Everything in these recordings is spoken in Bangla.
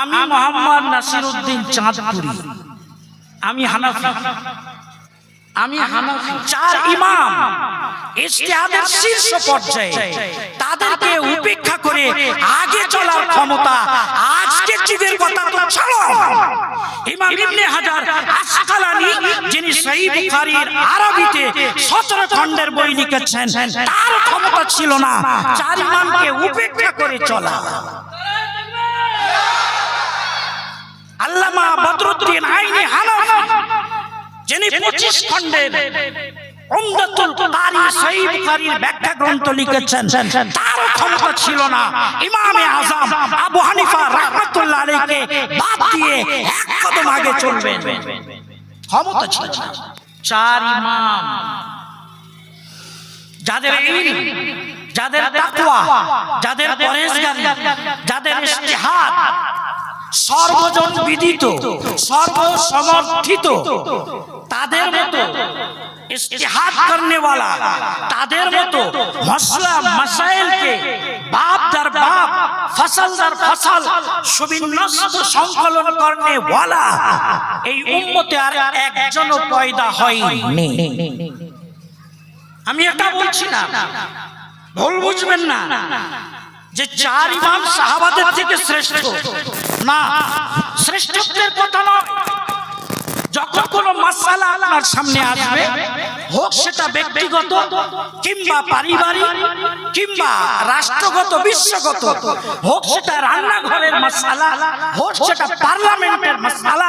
আমি মোহাম্মদ নাসির উদ্দিন চাঁদপুরি। আমি হানাফি। আমি হানাফি। চার ইমাম। ইজতিহাদের শীর্ষ পর্যায়ে। তাদেরকে উপেক্ষা করে আগে চলার ক্ষমতা আজকের যুগের কথা তো ছাড়ো। ইমাম ইবনে হাজার আসকালানি যিনি সহিহ বুখারীর আরবিতে 17 খণ্ডের বই লিখেছেন। তার ক্ষমতা ছিল না। চার ইমামকে উপেক্ষা করে চলা। আল্লামা বদরুদ্দিন আইনি হানাফি যিনি 25 খণ্ডের উমদাতুল কারি সহিহ বুখারীর ব্যাখ্যা গ্রন্থ লিখেছেন তার ক্ষমতা ছিল না। ইমামে আযম আবু হানিফা রাহমাতুল্লাহ আলাইহিকে বাদ দিয়ে এক কদম আগে চলবেন। ক্ষমতা ছিল না। চার ইমাম। যাদের ইলম যাদের তাকওয়া সর্বজন বিদিত সর্বসমর্থিত তাদের মতো ইস্তেহাদ করনে वाला তাদের মতো মসলা মাসাইলকে বাপ দর বাপ ফসল দর ফসল সুবিন্যস্ত সংকলন করনে वाला এই উম্মতে আর একজনও পয়দা হয়নি আমি এটা বলছি না ভুল বুঝবেন না যে চার ইমাম সাহাবাদের থেকে শ্রেষ্ঠ। না, শ্রেষ্ঠত্বের কথা নয়। যখন কোনো মাসালা আপনার সামনে আসবে, হোক সেটা ব্যক্তিগত কিংবা পারিবারিক কিংবা রাষ্ট্রগত, বিশ্বগত, হোক সেটা রান্নাঘরের মশালা হোক সেটা পার্লামেন্টের মশালা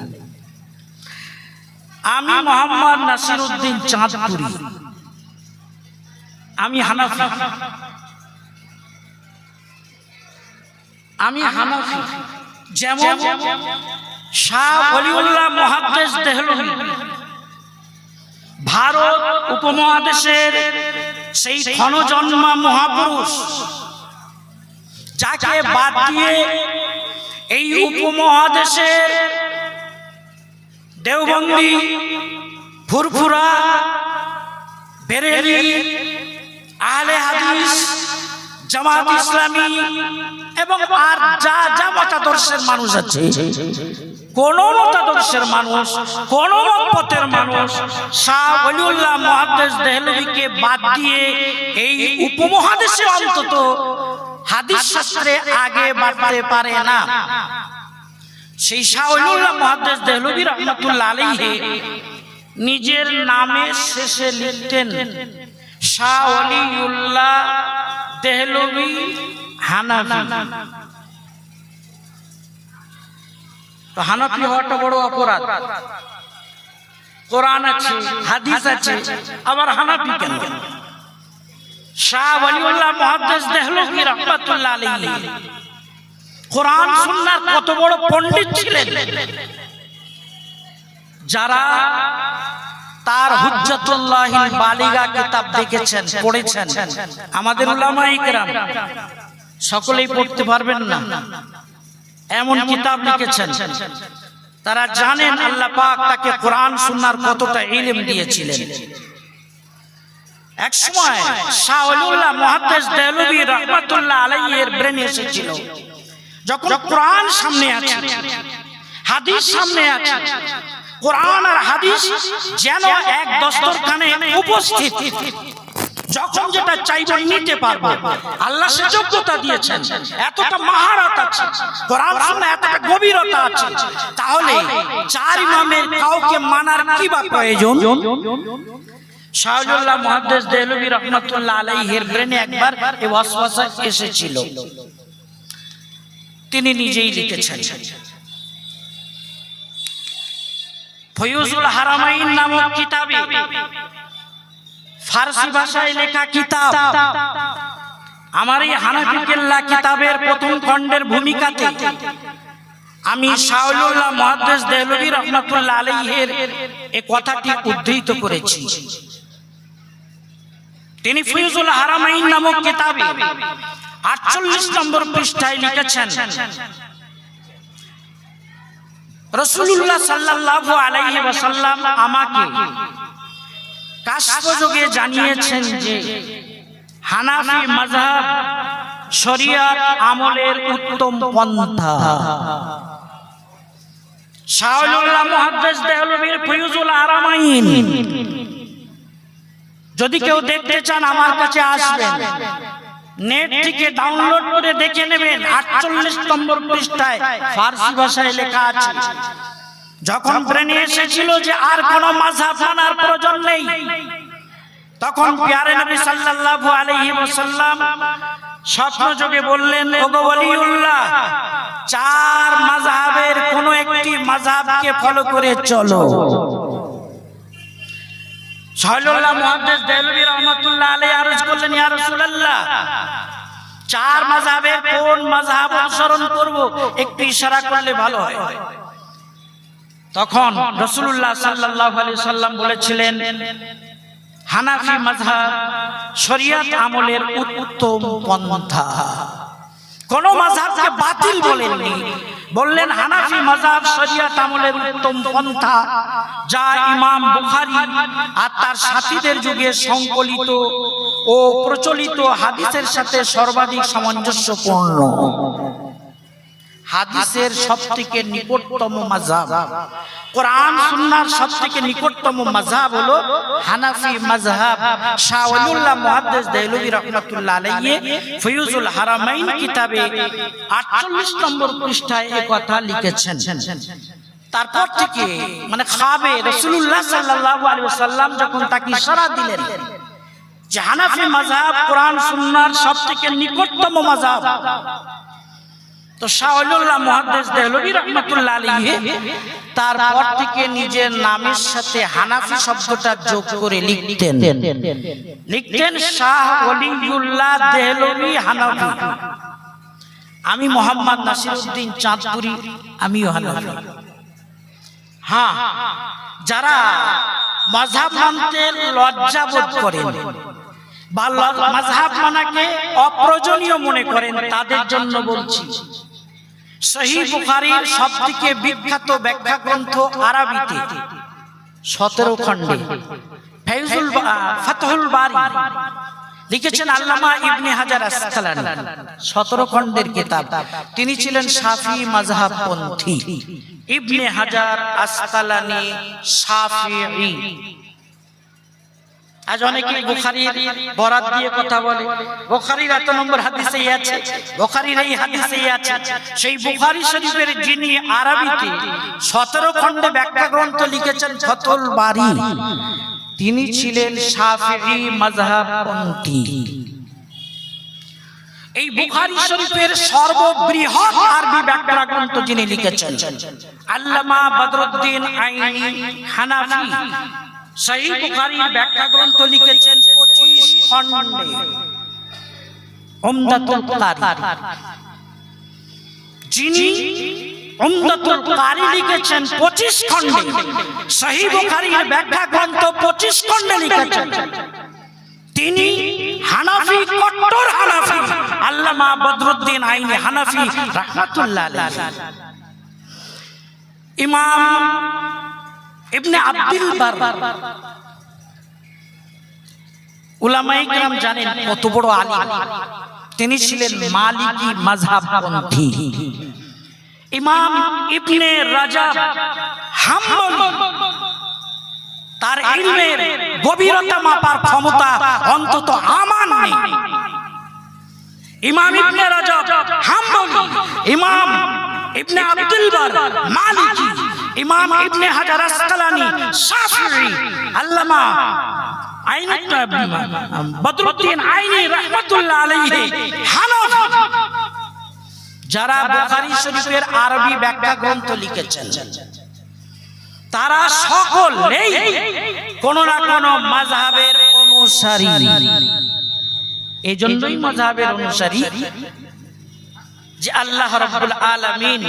আমি মোহাম্মদ নাসির উদ্দিন চাঁদপুরি। আমি হানাফি। আমি হানাফি। যেমন শাহ অলিউল্লাহ মহাদ্দেশ দেহলভি ভারত উপমহাদেশের সেই ক্ষণজন্মা মহাপুরুষ যাকে বাদ দিয়ে এই উপমহাদেশের দেওবন্দি, ফুরফুরা, বেরেলি আহলে হাদিস, জামাত ইসলামী এবং আর যা যা মতাদর্শের মানুষ আছে। কোন মতাদর্শের মানুষ, কোন মতপথের মানুষ, শাহ ওলিউল্লাহ মুহাদ্দিস দেহলভিকে বাদ দিয়ে এই উপমহাদেশে অন্তত হাদিস শাস্ত্রে আগে বাড়তে পারে না। সেই শাহুল্লাহ মহাদেশ দেহলবী রহমতুল্লাহ আলাইহি নিজের নামের শেষে লিখতেন শাহ অলিউল্লাহ দেহলবী হানাফি। তো হানাফি হওয়াটা বড় অপরাধ। কোরআন আছে হাদিস আছে আবার হানাফি কেন? শাহ অলিউল্লাহ মহাদেশ দেহলবী রহমতুল্লাহ আলাইহি। কোরআন সুন্নার কত বড় পণ্ডিত ছিলেন। যারা তার হুজ্জাতুল্লাহিল বালিগা কিতাব দেখেছেন পড়েছেন। আমাদের সকলেই পড়তে পারবেন না। এমন কিতাব লিখেছেন। তারা জানেন আল্লাহ পাক তাকে কোরআন সুন্নার কতটা ইলম দিয়েছিলেন। এক সময় শাহ ওলিউল্লাহ মুহাদ্দিস দেহলভী রাহমাতুল্লাহ আলাইহি এর ব্রেনে এসেছিল। যখন কোরআন সামনে আছে হাদিস সামনে আছে কোরআন আর হাদিস যেন এক দস্তরখানে উপস্থিত। যখন যেটা চাইবে নিতে পারব। আল্লাহ সে যোগ্যতা দিয়েছেন। এতটা মহারত আছে। কোরআন সামনে এতটা গভীরতা আছে। তাহলে চার ইমামের কাউকে মানার কি বা প্রয়োজন? শাহুল্লাহ মুহাদ্দিস দেহলভী রহমাতুল্লাহ আলাইহির ব্রেনে একবার এই ওয়াসওয়াসা এসেছিল। তিনি নিজেই লিখেছেন। হারামাইন নামক কিতাবে ভাষায় লেখা কিতাব। আমার এই কেল্লা কিতাবের প্রথম খণ্ডের আমি উদ্ধৃত করেছি। তিনি ফিউজুল হারামাইন নামক কিতাবে আটচল্লিশ নম্বর পৃষ্ঠায় লিখেছেন রসুল্লাহ সাল্লাল্লাহু আলাইহি ওয়াসাল্লাম আমাকে কাশযোগে জানিয়েছেন যে হানাফি মাযহাব শরিয়াত আমলের উত্তম পন্থা। শাহুল্লাহ মুহাদ্দিস দেহলভীর ফিউজুল হারামাইন যদি কেউ দেখতে চান, আমার কাছে আসবেন। নেট থেকে ডাউনলোড করে দেখে নেবেন আটচল্লিশ নম্বর পৃষ্ঠায় ফার্সি ভাষায় লেখা আছে। যখন ব্রেনে এসেছিল যে আর কোন মানার প্রয়োজন নেই তখন প্যারে নবী সাল্লাল্লাহু আলাইহি ওয়াসাল্লাম স্বপ্ন যোগে বললেন ওগো ওলিউল্লাহ চার মাযহাবের কোন একটি মাযহাবকে ফলো করে চলো। সাহেবুল্লাহ মুহাদ্দিস রহমাতুল্লাহ রাসূলুল্লাহ, চার কোন অনুসরণ করব? একটু ইশারা করলে ভালো হয়। তখন রাসূলুল্লাহ সাল্লাল্লাহু সাল্লাম বলেছিলেন, হানাফি শরিয়ত আমলের উত্তম পন্থা। কোন মাযহাবকে বাতিল বলেননি। বললেন, হানাফি মাযহাব শরিয়ত আমলের উত্তম পন্থা, যা ইমাম আর তার সাথীদের যুগে সংকলিত ও প্রচলিত হাদিসের সাথে সর্বাধিক সামঞ্জস্যপূর্ণ। হাদিসের সবথেকে নিকটতম মাযহাব। কোরআন, সুন্নাহর সবথেকে নিকটতম মাযহাব হলো হানাফি মাযহাব। শাহ ওয়ালিউল্লাহ মুহাদ্দিস দেহলভী রাহমাতুল্লাহ আলাইহি ফিউজুল হারামাইন কিতাবে 48 নম্বর পৃষ্ঠায় এই কথা লিখেছেন। তারপর থেকে মানে খাবে রাসূলুল্লাহ সাল্লাল্লাহু আলাইহি ওয়াসাল্লাম যখন তাকে ইশারা দিলেন যে হানাফি মাযহাব, কোরআন, সুন্নাহর সবথেকে নিকটতম মাযহাব। তো শাহুল্লাহ মুহাদ্দিস দেহলভী রাহমাতুল্লাহ আলাইহি তারপর থেকে নিজের নামের সাথে হানাফি শব্দটা যোগ করে লিখতেন। লিখতেন শাহ ওলিউল্লাহ দেহলভী হানাফি। আমি মোহাম্মদ নাসিরউদ্দিন চাঁদপুরি, আমিও হানাফি। হ্যাঁ যারা মাযহাব মানতে লজ্জা বোধ করেন। অপ্রয়োজনীয় মনে করেন, তাদের জন্য বলছি। বুখারীর সবথেকে বিখ্যাত ব্যাখ্যা গ্রন্থ লিখেছেন আল্লামা ইবনে হাজার সতেরো খণ্ডের কিতাব। তিনি ছিলেন সাফি মাযহাব পন্থী। ইবনে হাজার আসকালানি শাফিঈ। আজ অনেকে বুখারীর বরাত দিয়ে কথা বলে। বুখারীর এত নম্বর হাদিসেই আছে, বুখারীর এই হাদিসেই আছে। সেই বুখারী শরীফের যিনি আরবিতে 17 খণ্ডে ব্যাখ্যা গ্রন্থ লিখেছেন, ফতুল বারি। তিনি ছিলেন এই বুখারি শরীফের সর্ববৃহৎ আরবি ব্যাখ্যা গ্রন্থ যিনি লিখেছেন, আল্লামা বদরুদ্দিন আইনি হানাফি। সহি বুখারীর ব্যাখ্যা গ্রন্থ লিখেছেন 25 খণ্ডে। উমদাতুল কারি যিনি উমদাতুল কারি লিখেছেন 25 খণ্ডে। সহি বুখারীর ব্যাখ্যা গ্রন্থ 25 খণ্ডে লিখেছেন। তিনি হানাফি, কট্টর হানাফি, আল্লামা বদরুদ্দিন আইনি হানাফি, রাহমাতুল্লাহ ইমাম ইবনে আব্দুল বার উলামায়ে কেরাম জানেন কত বড় আলিম। তিনি ছিলেন মালিকি মাযহাবপন্থী ইমাম ইবনে রাজাব হাম্বলি, তার ইলমের গভীরতা মাপার ক্ষমতা অন্তত আমার নেই। ইমাম ইবনে রাজাব হাম্বলি, ইমাম ইবনে আব্দুল বার মালিকি। ইমাম ইবনে হাজার আসকালানি, শাফিঈ, আল্লামা বদরুদ্দিন আইনি রাহমাতুল্লাহ আলাইহি, হানাফি। যারা বুখারী শরীফের আরবি ব্যাখ্যা গ্রন্থ লিখেছেন, তারা সকলেই কোন না কোন মাযহাবের অনুসারী। এই জন্যই মাযহাবের অনুসারী যে আল্লাহ রাব্বুল আলামিন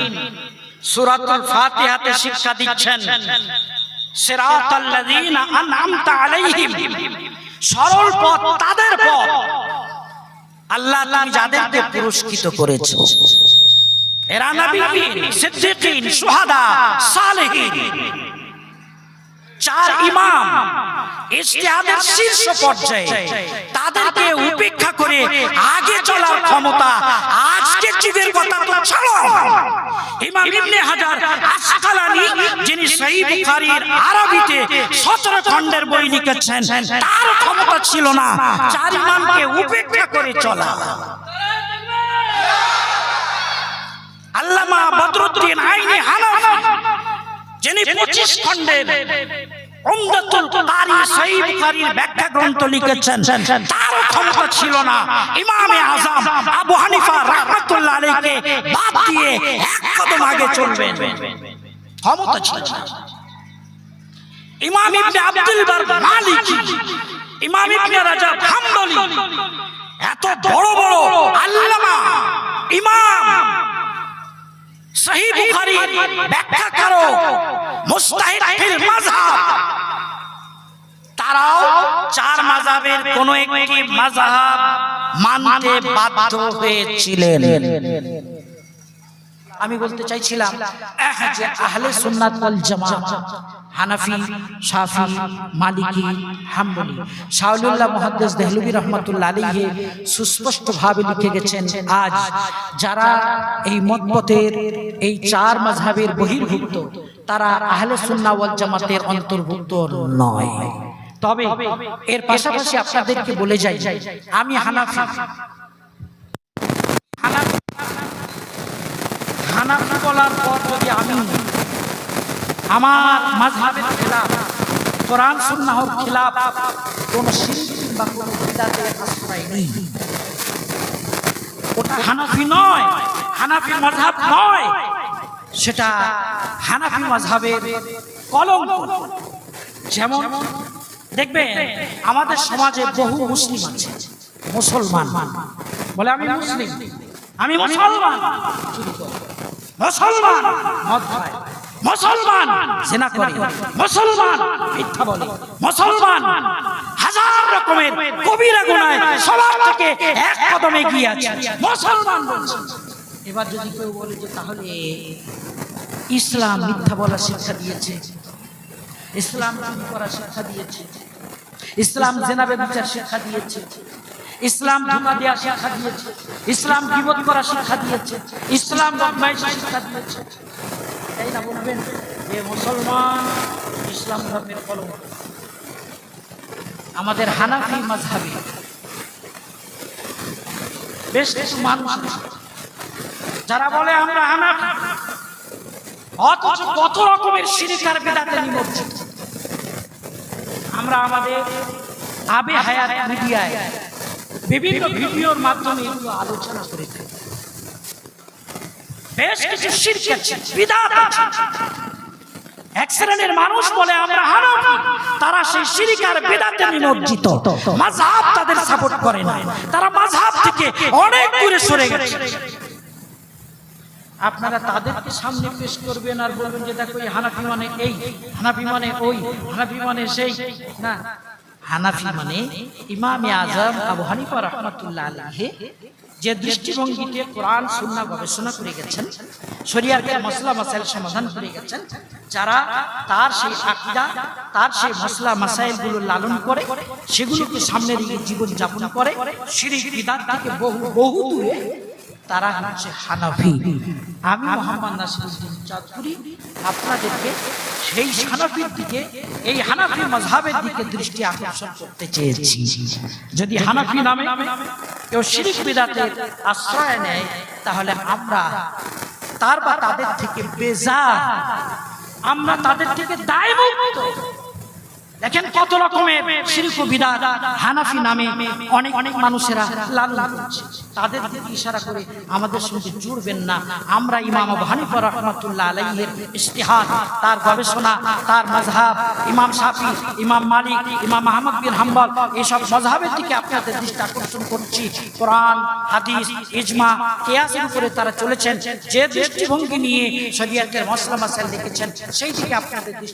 সূরাতুল ফাতিহাতে শিক্ষা দিচ্ছেন, সিরাতাল্লাযীনা আনআমতা আলাইহিম, সরল পথ তাদের পথ। আল্লাহ তুমি যাদেরকে পুরস্কৃত করেছ, এরা নবীন সিদ্দিকিন সুহাদা সালেহিন। চার ইমাম ইজতিহাদের শীর্ষ পর্যায়ে তাদেরকে উপেক্ষা করে আগে চলার ক্ষমতা আজকে যুগের কথা তো ছাড়ো। ইমাম ইবনে হাজার আসকালানি যিনি সহিহ বুখারীর আরবিতে 17 খণ্ডের বই লিখেছেন। তার ক্ষমতা ছিল না। চার ইমামকে উপেক্ষা করে চলা। আল্লামা বদরুদ্দিন আইনি হানাফি। যিনি 25 খণ্ডের উমদাতুল কারি সহিহ বুখারীর ব্যাখ্যা গ্রন্থ লিখেছেন। তার ক্ষমতা ছিল না। ইমামে আযম আবু হানিফা রাহমাতুল্লাহ আলাইহিকে বাদ দিয়ে এক কদম আগে চলবেন। ক্ষমতা ছিল না। ইমাম ইবনে আব্দুল বার মালিকি। ইমাম ইবনে রাজব হাম্বলি। এত বড় বড় আল্লামা। ইমাম। সহি বুখারী ব্যাখ্যা করো। মুস্তাহিদ ফিল মাযহাব। তারাও চার মাযহাবের কোন একটি মাযহাব মানতে বাধ্য হয়েছিলেন। আমি বলতে চাইছিলাম যে আহলে সুন্নাত ওয়াল জামাত হানাফি শাফি মালিকি হাম্বলি। শাহুল্লাহ মুহাদ্দিস দেহলভী রহমাতুল্লাহ আলাইহি সুস্পষ্ট ভাবে লিখে গেছেন আজ যারা এই মতপথের এই চার মাযহাবের বহির্ভুক্ত তারা আহলে সুন্নাহ ওয়াল জামাতের অন্তর্ভুক্ত নয়। তবে এর পাশাপাশি আপনাদেরকে বলে যাই আমি হানাফি। হানাফি বলার পর যদি আমি আমার মাযহাবের খেলাফ, কোরআন, সুন্নাহর খেলাফ, কোন নেই। ওটা হানাফি নয় হানাফি নয়। সেটা হানাফি যেমন দেখবে আমাদের সমাজে বহু মুসলিম আছে, মুসলমান। বলে আমি মুসলিম, আমি মুসলমান। মুসলমান। মদ খায় মুসলমান। জেনা করে মুসলমান। মিথ্যা বলে। মুসলমান। হাজার রকমের কবিরা গুনায় সবার থেকে এক কদমে এগিয়ে আছে। মুসলমান এবার যদি কেউ বলে যে তাহলে ইসলাম মিথ্যা বলার শিক্ষা দিয়েছে। ইসলাম করার শিক্ষা দিয়েছে। ইসলাম জেনাবে বিচার শিক্ষা দিয়েছে। ইসলাম ধোকা দেওয়া শিক্ষা দিয়েছে। ইসলাম বিপদ করা শিক্ষা দিয়েছে। ইসলাম শিক্ষা দিয়েছে। তাই না বলবেন? যে মুসলমান ইসলাম ধর্মের কলঙ্ক আমাদের হানাফি মাঝহাবে বেশ কিছু মানুষ যারা বলে, আমরা হানাফি। অথচ কত রকমের সিরিকার বেদাতে নিমজ্জিত। আমরা আমাদের আবে হায়াত মিডিয়ায় বিভিন্ন ভিডিওর মাধ্যমে এগুলো আলোচনা করে থাকি। বেশ কিছু শিরক আছে বিদাত আছে এক শ্রেণির মানুষ বলে আমরা হানাফি তারা সেই শিরিকার বেদাতে নিমজ্জিত। মাযহাব তাদের সাপোর্ট করে না তারা মাযহাব থেকে অনেক দূরে সরে গেছে। আপনারা তাদেরকে সামনে পেশ করবেন আর বলবেন যে দেখো এই হানাফি মানে এই হানাফি মানে ওই হানাফি মানে সেই। না হানাফি মানে ইমাম আজম আবু হানিফা রহমাতুল্লাহ আলাইহি যে দৃষ্টিভঙ্গিতে কোরআন, সুন্নাহ গবেষণা করে গেছেন শরিয়াতের মশলা মাসাইল সমাধান করে গেছেন, যারা তার সেই আকীদা, তার সেই মশলা মাসাইলগুলো লালন করে, সেগুলোকে সামনে রেখে জীবন যাপন করে, শিরিক বিদাত থেকে বহু বহু দূরে তারা হচ্ছে হানাফি। আমি মোহাম্মদ নাসিরুদ্দিন চাঁদপুরি আপনাদেরকে সেই হানাফির দিকে, এই হানাফি মজহাবের দিকে দৃষ্টি আকর্ষণ করতে চেয়েছি। যদি হানাফি নামে কেউ শিরিক বিদাতের আশ্রয় নেয়, তাহলে আমরা তার বা তাদের থেকে বেজা আমরা তাদের থেকে দায়মুক্ত। দেখেন কত রকমের শিল্প বিদাত হানাফি নামে অনেক অনেক মানুষেরা লাল তাদের ইশারা করে আমাদের সঙ্গে জুড়বেন না। আমরা ইমাম হানিফা রহমাতুল্লাহ আলাইহির ইস্তিহাদ তার গবেষণা, তার মাযহাব, ইমাম শাফি, ইমাম মালিক, ইমাম আহমদ বিন হাম্বল এইসব মযহাবের দিকে আপনাদের দৃষ্টি আকর্ষণ করছি। কোরআন, হাদিস, ইজমা, কিয়াসের উপরে তারা চলেছেন। যে দৃষ্টিভঙ্গি নিয়ে শরীয়তের মশলা মাসাল লিখেছেন, সেই দিকে আপনাদের দৃষ্টি